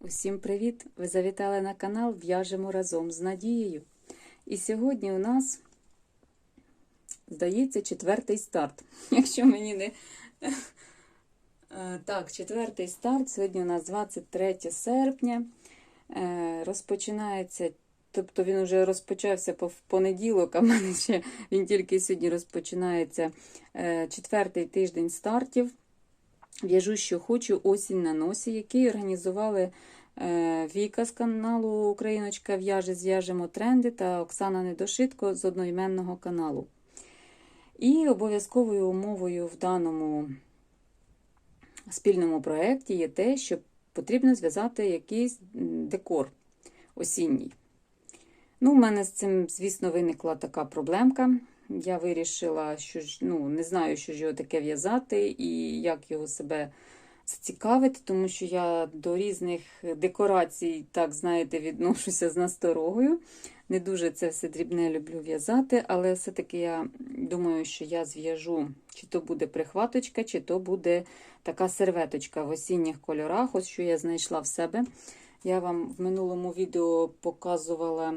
Усім привіт! Ви завітали на канал В'яжемо разом з Надією. І сьогодні у нас, здається, четвертий старт. Якщо мені не. Е, Так, четвертий старт. Сьогодні у нас 23 серпня. Е, Розпочинається, тобто він вже розпочався по- понеділок, а в мене ще він тільки сьогодні розпочинається е, четвертий тиждень стартів. В'яжу, що хочу, осінь на носі, який організували Віка з каналу Україночка в'яже, зв'яжемо тренди та Оксана Недошитко з одноіменного каналу. І обов'язковою умовою в даному спільному проєкті є те, що потрібно зв'язати якийсь декор осінній. Ну, У мене з цим, звісно, виникла така проблемка. Я вирішила, що ну, не знаю, що ж його таке в'язати і як його себе зацікавити, тому що я до різних декорацій, так знаєте, відношуся з насторогою. Не дуже це все дрібне люблю в'язати, але все-таки я думаю, що я зв'яжу, чи то буде прихваточка, чи то буде така серветочка в осінніх кольорах. Ось що я знайшла в себе. Я вам в минулому відео показувала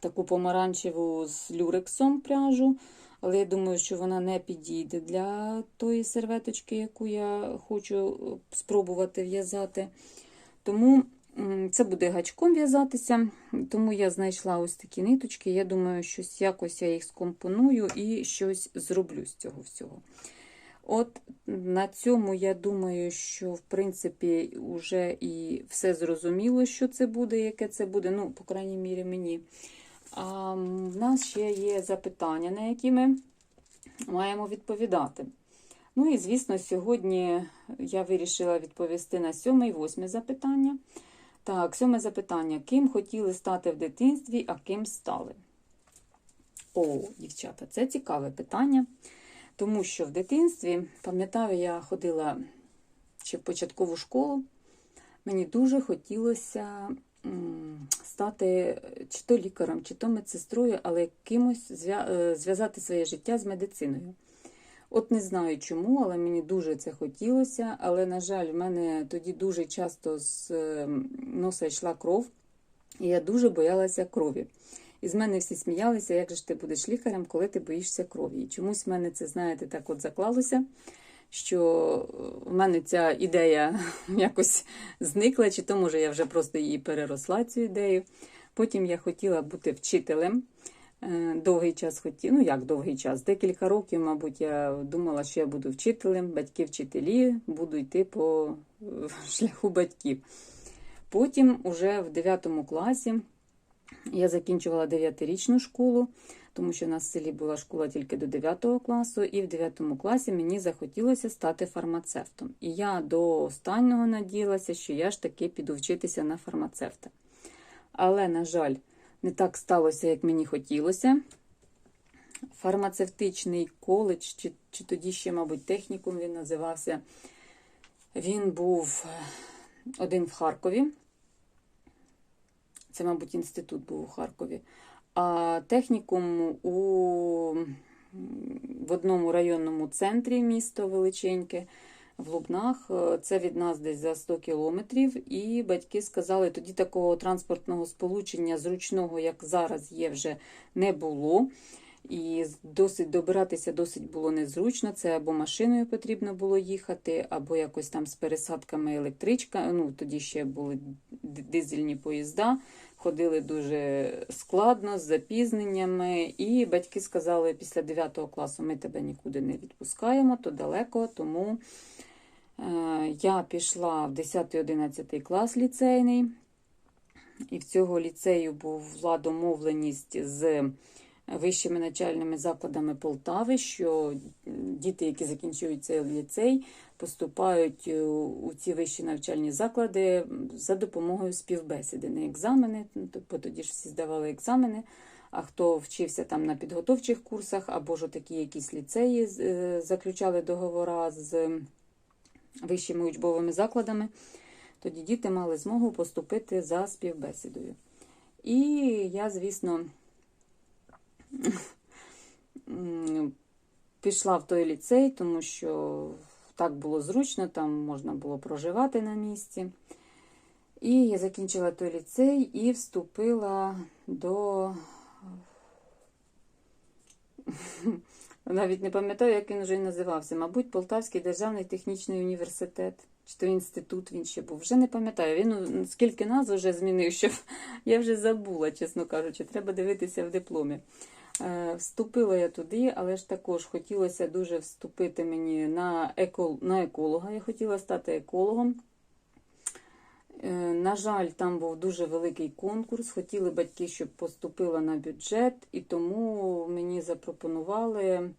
таку помаранчеву з люрексом пряжу, але я думаю, що вона не підійде для тої серветочки, яку я хочу е, спробувати в'язати. Тому це буде гачком в'язатися, тому я знайшла ось такі ниточки. Я думаю, щось якось я їх скомпоную і щось зроблю з цього всього. От на цьому я думаю, що в принципі вже і все зрозуміло, що це буде, яке це буде. Ну, по крайній мірі, мені. В нас ще є запитання, на які ми маємо відповідати. Ну і, звісно, сьогодні я вирішила відповісти на сьоме і восьме запитання. Так, сьоме запитання. Ким хотіли стати в дитинстві, а ким стали? О, дівчата, це цікаве питання. Тому що в дитинстві, пам'ятаю, я ходила ще в початкову школу. Мені дуже хотілося стати чи то лікарем, чи то медсестрою, але кимось зв'я- е, зв'язати своє життя з медициною. От не знаю чому, але мені дуже це хотілося. Але, на жаль, в мене тоді дуже часто з е, носа йшла кров, і я дуже боялася крові. І з мене всі сміялися, як же ж ти будеш лікарем, коли ти боїшся крові. І чомусь в мене це, знаєте, так от заклалося, що в мене ця ідея якось зникла, чи то, може, я вже просто її переросла, цю ідею. Потім я хотіла бути вчителем. Е, Довгий час хотіла, ну як довгий час, декілька років, мабуть, я думала, що я буду вчителем, батьки вчителі, буду йти по е, шляху батьків. Потім, уже в 9 класі, я закінчувала 9-річну школу, тому що в нас в селі була школа тільки до 9 класу, і в 9 класі мені захотілося стати фармацевтом. І я до останнього надіялася, що я ж таки піду вчитися на фармацевта. Але, на жаль, не так сталося, як мені хотілося. Фармацевтичний коледж, чи, чи тоді ще, мабуть, технікум він називався. Він був е, один в Харкові. Це, мабуть, інститут був у Харкові. А технікум у, в одному районному центрі місто величеньке, в Лубнах. Це від нас десь за 100 кілометрів. І батьки сказали, тоді такого транспортного сполучення зручного, як зараз є, вже не було. І досить добиратися досить було незручно. Це або машиною потрібно було їхати, або якось там з пересадками електричка. Ну, тоді ще були дизельні поїзда, ходили дуже складно, з запізненнями. І батьки сказали, після 9 класу ми тебе нікуди не відпускаємо, то далеко. Тому е, я пішла в 10-11 клас ліцейний. І в цього ліцею була домовленість з вищими навчальними закладами Полтави, що діти, які закінчують цей ліцей, поступають у ці вищі навчальні заклади за допомогою співбесіди, не екзамени, бо тоді ж всі здавали екзамени, а хто вчився там на підготовчих курсах, або ж такі якісь ліцеї е, заключали договора з вищими учбовими закладами, тоді діти мали змогу поступити за співбесідою. І я, звісно, пішла в той ліцей, тому що так було зручно, там можна було проживати на місці. І я закінчила той ліцей і вступила до. Навіть не пам'ятаю, як він вже називався. Мабуть, Полтавський державний технічний університет. Чи то інститут він ще був. Вже не пам'ятаю. Він скільки назв вже змінив, що я вже забула, чесно кажучи, треба дивитися в дипломі. Е, Вступила я туди, але ж також хотілося дуже вступити мені на, еко, на еколога. Я хотіла стати екологом. Е, На жаль, там був дуже великий конкурс. Хотіли батьки, щоб поступила на бюджет, і тому мені запропонували е,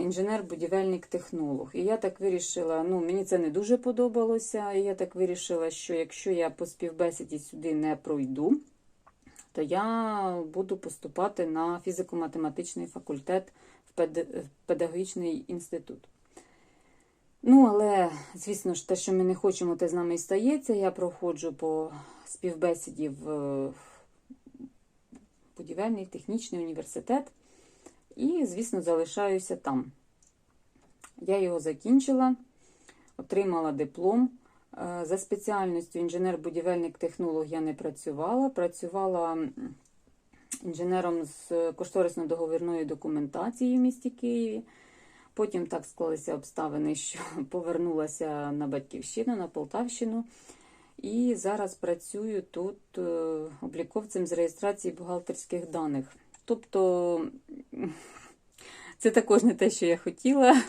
інженер-будівельник технолог. І я так вирішила, ну мені це не дуже подобалося. І я так вирішила, що якщо я по співбесіді сюди не пройду, то я буду поступати на фізико-математичний факультет в педагогічний інститут. Ну, але, звісно ж, те, що ми не хочемо, те з нами і стається. Я проходжу по співбесіді в будівельний технічний університет і, звісно, залишаюся там. Я його закінчила, отримала диплом. Е, За спеціальністю інженер-будівельник технолог я не працювала. Працювала інженером з кошторисно-договірної документації в місті Києві. Потім так склалися обставини, що повернулася на батьківщину, на Полтавщину. І зараз працюю тут е, обліковцем з реєстрації бухгалтерських даних. Тобто це також не те, що я хотіла.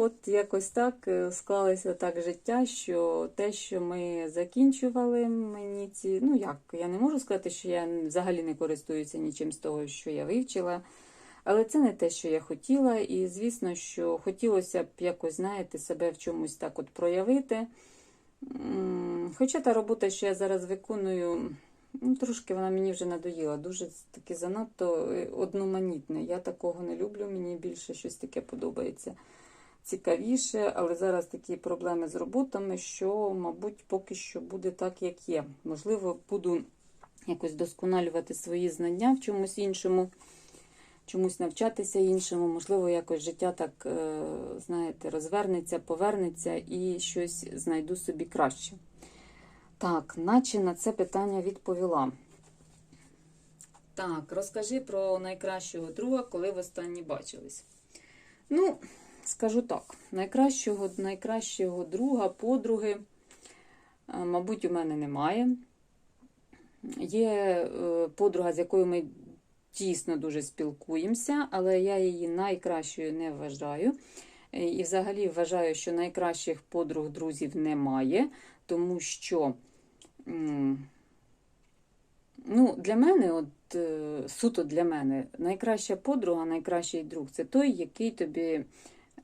От якось так е, склалося так життя, що те, що ми закінчували, мені ці. Ну як, я не можу сказати, що я взагалі не користуюся нічим з того, що я вивчила. Але це не те, що я хотіла, і звісно, що хотілося б якось, знаєте, себе в чомусь так от проявити. Хоча та робота, що я зараз виконую, ну, трошки вона мені вже надоїла, дуже таки занадто е, одноманітне. Я такого не люблю, мені більше щось таке подобається цікавіше, але зараз такі проблеми з роботами, що, мабуть, поки що буде так, як є. Можливо, буду якось досконалювати свої знання в чомусь іншому чомусь навчатися іншому, можливо, якось життя так, е, знаєте, розвернеться, повернеться і щось знайду собі краще. Так, наче на це питання відповіла. Так, розкажи про найкращого друга, коли востаннє бачились. Ну, скажу так, найкращого, найкращого друга, подруги, е, мабуть, у мене немає. Є е, подруга, з якою ми дійсно дуже спілкуємося, але я її найкращою не вважаю. Е, І взагалі вважаю, що найкращих подруг друзів немає, тому що ну, для мене, от суто для мене, найкраща подруга, найкращий друг це той, який тобі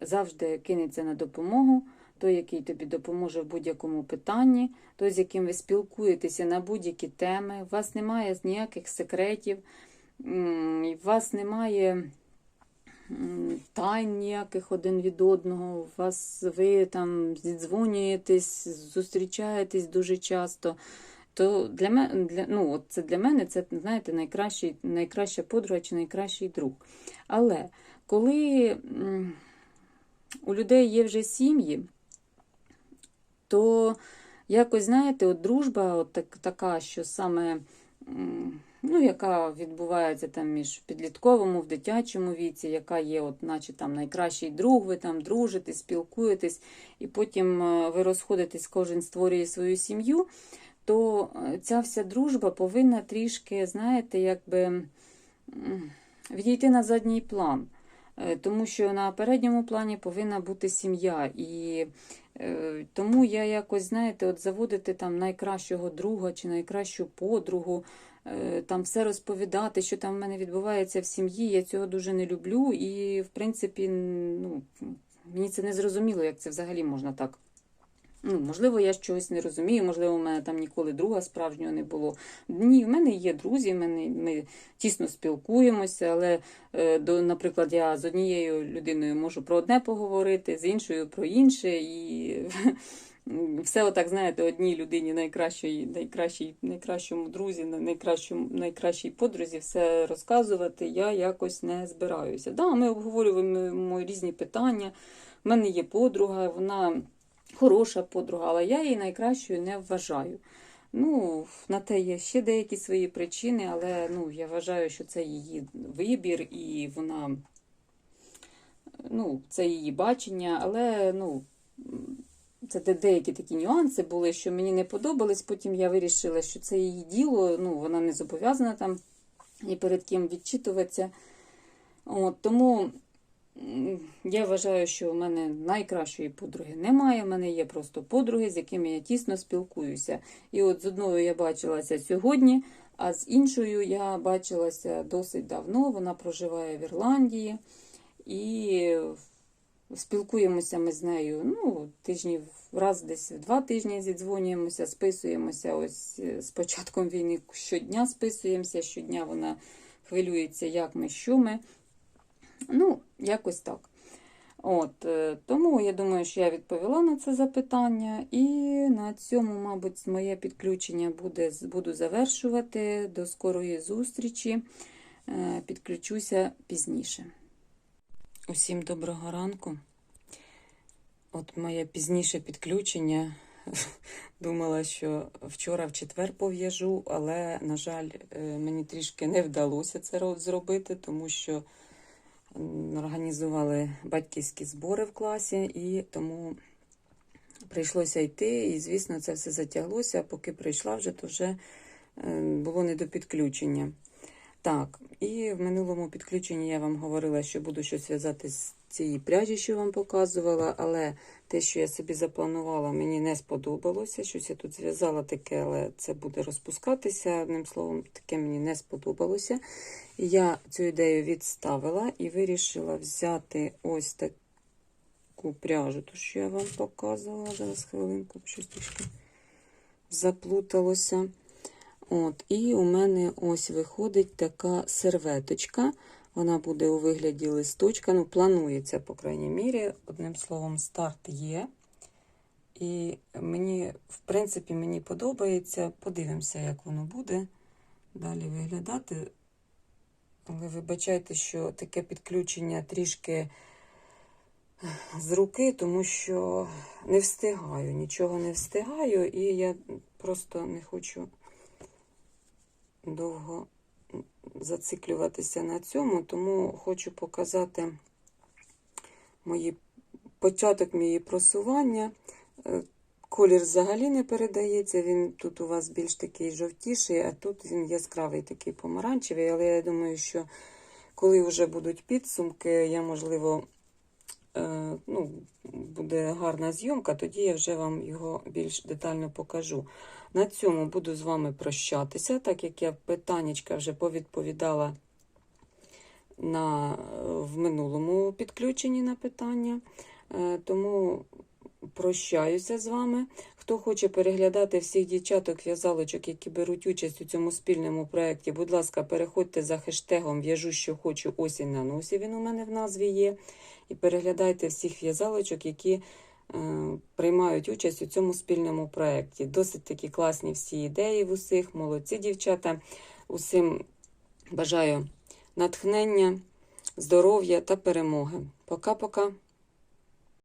завжди кинеться на допомогу, той, який тобі допоможе в будь-якому питанні, той, з яким ви спілкуєтеся на будь-які теми, у вас немає ніяких секретів. У вас немає тайн ніяких один від одного, у вас ви там зідзвонюєтесь, зустрічаєтесь дуже часто. То для мене, для, ну, це для мене це, знаєте, найкращий, найкраща подруга чи найкращий друг. Але коли у людей є вже сім'ї, то якось, знаєте, от дружба от так, така, що саме. ну, яка відбувається там між підлітковому, в дитячому віці, яка є, от, наче там найкращий друг, ви там дружите, спілкуєтесь, і потім е, ви розходитесь, кожен створює свою сім'ю, то е, ця вся дружба повинна трішки, знаєте, якби відійти на задній план. Е, Тому що на передньому плані повинна бути сім'я. І е, тому я якось, знаєте, от заводити там найкращого друга чи найкращу подругу, е, там все розповідати, що там в мене відбувається в сім'ї. Я цього дуже не люблю. І, в принципі, ну, мені це не зрозуміло, як це взагалі можна так Ну, можливо, я чогось не розумію, можливо, у мене там ніколи друга справжнього не було. Ні, в мене є друзі, в мене, ми тісно спілкуємося, але, е, до, наприклад, я з однією людиною можу про одне поговорити, з іншою про інше. І все отак, знаєте, одній людині найкращій, найкращій, найкращому друзі, найкращому, найкращій подрузі все розказувати я якось не збираюся. Да, ми обговорюємо різні питання. У мене є подруга, вона хороша подруга, але я її найкращою не вважаю. Ну, на те є ще деякі свої причини, але ну, я вважаю, що це її вибір і вона, ну, це її бачення, але ну, це деякі такі нюанси були, що мені не подобались. Потім я вирішила, що це її діло, ну, вона не зобов'язана там ні перед ким відчитуватися. От, тому я вважаю, що в мене найкращої подруги немає. У мене є просто подруги, з якими я тісно спілкуюся. І от з одною я бачилася сьогодні, а з іншою я бачилася досить давно. Вона проживає в Ірландії. І спілкуємося ми з нею ну, тижнів раз десь в два тижні зідзвонюємося, списуємося. Ось е, з початком війни щодня списуємося, щодня вона хвилюється, як ми, що ми. Ну, якось так. От, е, тому я думаю, що я відповіла на це запитання, і на цьому, мабуть, моє підключення буде, буду завершувати. До скорої зустрічі. Е, Підключуся пізніше. Усім доброго ранку. От моє пізніше підключення. Думала, що вчора в четвер пов'яжу, але, на жаль, е, мені трішки не вдалося це зробити, тому що організували батьківські збори в класі, і тому прийшлося йти. І, звісно, це все затяглося. А поки прийшла вже, то вже е, було не до підключення. Так, і в минулому підключенні я вам говорила, що буду щось зв'язати з цієї пряжі, що вам показувала, але те, що я собі запланувала, мені не сподобалося. Щось я тут зв'язала таке, але це буде розпускатися. Одним словом, таке мені не сподобалося. Я цю ідею відставила і вирішила взяти ось таку пряжу, ту, що я вам показувала. Зараз хвилинку, щось трішки заплуталося. От, і у мене ось виходить така серветочка. Вона буде у вигляді листочка. Ну, планується, по крайній мірі. Одним словом, старт є. І мені, в принципі, мені подобається. Подивимося, як воно буде далі виглядати. Але вибачайте, що таке підключення трішки з руки, тому що не встигаю, нічого не встигаю, і я просто не хочу довго зациклюватися на цьому, тому хочу показати мої, початок моєї просування. Е, Колір взагалі не передається, він тут у вас більш такий жовтіший, а тут він яскравий такий помаранчевий. Але я думаю, що коли вже будуть підсумки, я, можливо, е, ну, буде гарна зйомка, тоді я вже вам його більш детально покажу. На цьому буду з вами прощатися, так як я питаннячка вже повідповідала на, в минулому підключенні на питання. Е, Тому прощаюся з вами. Хто хоче переглядати всіх дівчаток в'язалочок, які беруть участь у цьому спільному проєкті, будь ласка, переходьте за хештегом В'яжу, що хочу осінь на носі. Він у мене в назві є. І переглядайте всіх в'язалочок, які приймають участь у цьому спільному проєкті. Досить такі класні всі ідеї в усіх, молодці дівчата. Усім бажаю натхнення, здоров'я та перемоги. Пока-пока.